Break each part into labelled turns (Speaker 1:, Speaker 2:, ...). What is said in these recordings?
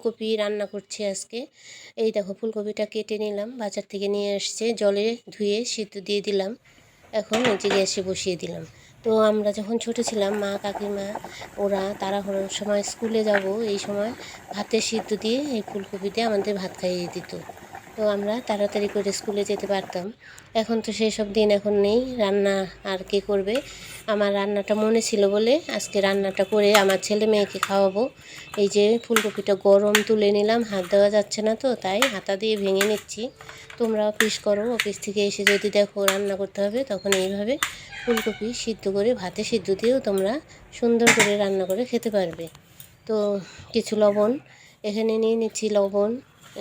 Speaker 1: ফুলকপি রান্না করছি আজকে। এই দেখো, ফুলকপিটা কেটে নিলাম, বাজার থেকে নিয়ে এসছে, জলে ধুয়ে সিদ্ধ দিয়ে দিলাম। এখন যে গ্যাসে বসিয়ে দিলাম। তো আমরা যখন ছোটো ছিলাম, মা, কাকিমা, ওরা তাড়াহুড়োর সময় স্কুলে যাব, এই সময় ভাতে সিদ্ধ দিয়ে এই ফুলকপি দিয়ে আমাদের ভাত খাইয়ে দিত। তো আমরা তাড়াতাড়ি করে স্কুলে যেতে পারতাম। এখন তো সেই সব দিন এখন নেই, রান্না আর কে করবে? আমার রান্নাটা মনে ছিল বলে আজকে রান্নাটা করে আমার ছেলে মেয়েকে খাওয়াবো। এই যে ফুলকপিটা গরম তুলে নিলাম, হাত দেওয়া যাচ্ছে না তো, তাই হাতা দিয়ে ভেঙে নিচ্ছি। তোমরা অফিস করো, অফিস থেকে এসে যদি দেখো রান্না করতে হবে, তখন এইভাবে ফুলকপি সিদ্ধ করে, ভাতে সিদ্ধ দিয়েও তোমরা সুন্দর করে রান্না করে খেতে পারবে। তো কিছু লবণ, এখানে নিয়ে নিচ্ছি লবণ,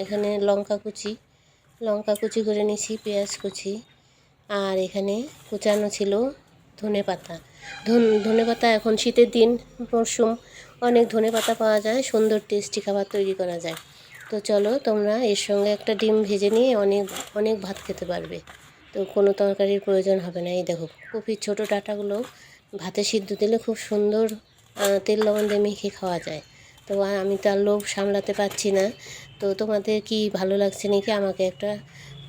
Speaker 1: এখানে লঙ্কা কুচি লঙ্কা কুচি করে নিয়েছি, পেঁয়াজ কুচি। আর এখানে কুচানো ছিল ধনে পাতা। ধন পাতা এখন শীতের দিন, মরশুম। অনেক ধনে পাতা পাওয়া যায়, সুন্দর টেস্টি খাবার তৈরি করা যায়। তো চলো তোমরা এর সঙ্গে একটা ডিম ভেজে নিয়ে অনেক অনেক ভাত খেতে পারবে। তো কোনো তরকারির প্রয়োজন হবে না। এই দেখো, কপির ছোটো ডাঁটাগুলো ভাতে সিদ্ধ দিলে খুব সুন্দর তেল লবণ দিয়ে মেখে খাওয়া যায়। তো আমি তার লোভ সামলাতে পারছি না। তো তোমাদের কি ভালো লাগছে নাকি আমাকে একটা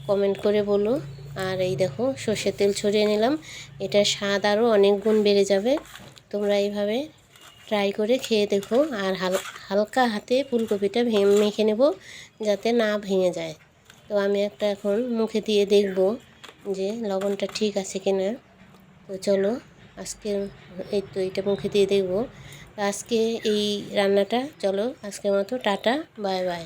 Speaker 1: কমেন্ট করে বলো। আর এই দেখো, সর্ষের তেল ছড়িয়ে নিলাম। এটা স্বাদ আরও অনেক গুণ বেড়ে যাবে। তোমরা এইভাবে ট্রাই করে খেয়ে দেখো। আর হাল, হালকা হাতে ফুলকপিটা ভে- মেখে নেব যাতে না ভেঙে যায়। তো আমি একটা এখন মুখে দিয়ে দেখব যে লবণটা ঠিক আছে কি না তো চলো আজকে এই তো এইটা মুখে দিয়ে দেখব। আজকে এই রান্নাটা, চলো আজকের মতো, টাটা, বাই বাই।